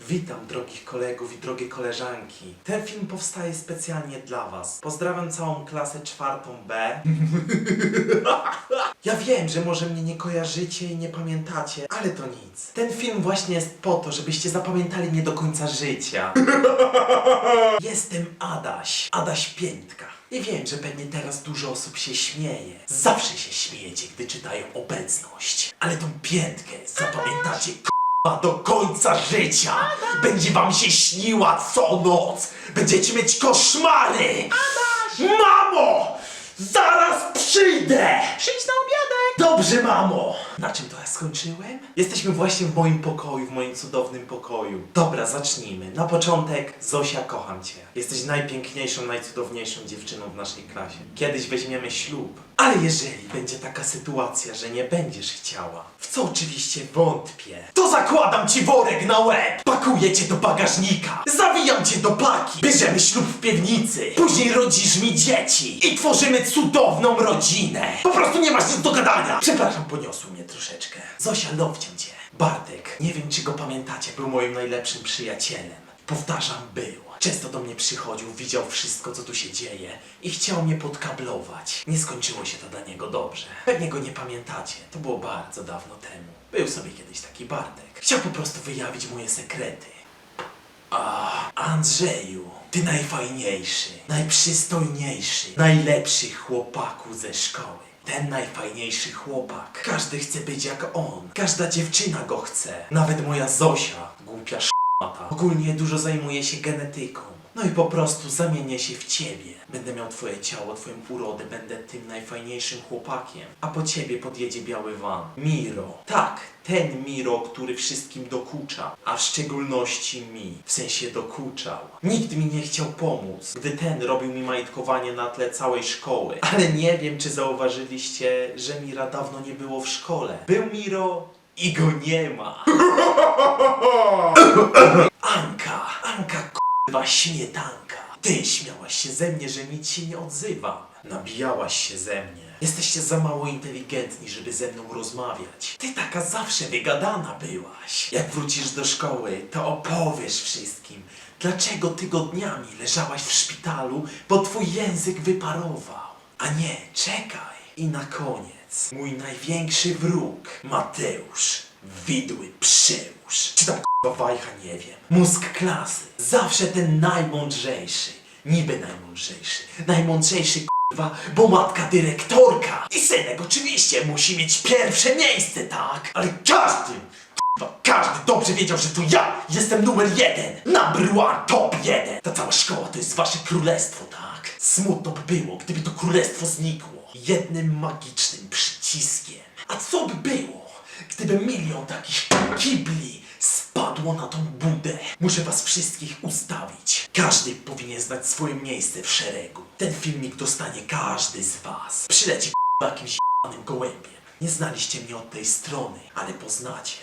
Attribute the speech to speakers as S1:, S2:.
S1: Witam drogich kolegów i drogie koleżanki. Ten film powstaje specjalnie dla was. Pozdrawiam całą klasę czwartą B. ja wiem, że może mnie nie kojarzycie i nie pamiętacie, ale to nic. Ten film właśnie jest po to, żebyście zapamiętali mnie do końca życia. Jestem Adaś, Adaś Piętka. I wiem, że pewnie teraz dużo osób się śmieje. Zawsze się śmiejecie, gdy czytają obecność. Ale tą piętkę zapamiętacie k***a do końca życia. Będzie wam się śniła co noc. Będziecie mieć koszmary. Mamo! Zaraz przyjdę!
S2: Przyjdź na obiadek!
S1: Dobrze, mamo! Na czym to ja skończyłem? Jesteśmy właśnie w moim pokoju, w moim cudownym pokoju. Dobra, zacznijmy. Na początek, Zosia, kocham cię. Jesteś najpiękniejszą, najcudowniejszą dziewczyną w naszej klasie. Kiedyś weźmiemy ślub. Ale jeżeli będzie taka sytuacja, że nie będziesz chciała, w co oczywiście wątpię, to zakładam ci worek na łeb! Pakuję cię do bagażnika! Zawijam cię do paki! Bierzemy ślub w piwnicy! Później rodzisz mi dzieci! I tworzymy cudowną rodzinę! Po prostu nie masz nic do gadania! Przepraszam, poniosło mnie troszeczkę. Zosia, lobcię cię. Bartek, nie wiem czy go pamiętacie, był moim najlepszym przyjacielem. Powtarzam, był. Często do mnie przychodził, widział wszystko, co tu się dzieje i chciał mnie podkablować. Nie skończyło się to dla niego dobrze. Pewnie go nie pamiętacie, to było bardzo dawno temu. Był sobie kiedyś taki Bartek. Chciał po prostu wyjawić moje sekrety. A, Andrzeju, ty najfajniejszy, najprzystojniejszy, najlepszy chłopaku ze szkoły. Ten najfajniejszy chłopak. Każdy chce być jak on. Każda dziewczyna go chce. Nawet moja Zosia, głupia Ogólnie dużo zajmuje się genetyką. No i po prostu zamienię się w ciebie. Będę miał twoje ciało, twoją urodę, będę tym najfajniejszym chłopakiem. A po ciebie podjedzie biały van. Miro. Tak, ten Miro, który wszystkim dokucza. A w szczególności mi. W sensie dokuczał. Nikt mi nie chciał pomóc, gdy ten robił mi majtkowanie na tle całej szkoły. Ale nie wiem, czy zauważyliście, że Mira dawno nie było w szkole. Był Miro i go nie ma. Anka, Anka k***wa śmietanka. Ty śmiałaś się ze mnie, że nic się nie odzywam. Nabijałaś się ze mnie. Jesteście za mało inteligentni, żeby ze mną rozmawiać. Ty taka zawsze wygadana byłaś. Jak wrócisz do szkoły, to opowiesz wszystkim, dlaczego tygodniami leżałaś w szpitalu, bo twój język wyparował. A nie, czekaj. I na koniec, mój największy wróg, Mateusz, widły przyłóż. Czy tam k***a wajcha, nie wiem. Mózg klasy, zawsze ten najmądrzejszy. Niby najmądrzejszy. Najmądrzejszy k***wa, bo matka dyrektorka. I synek oczywiście musi mieć pierwsze miejsce, tak? Ale każdy, k***wa, każdy dobrze wiedział, że to ja jestem numer jeden. Number one, top jeden. Ta cała szkoła to jest wasze królestwo, tak? Smutno by było, gdyby to królestwo znikło. Jednym magicznym przyciskiem. A co by było, gdyby milion takich kibli spadło na tą budę? Muszę was wszystkich ustawić. Każdy powinien znać swoje miejsce w szeregu. Ten filmik dostanie każdy z was. Przyleci jakimś gołębiem. Nie znaliście mnie od tej strony, ale poznacie.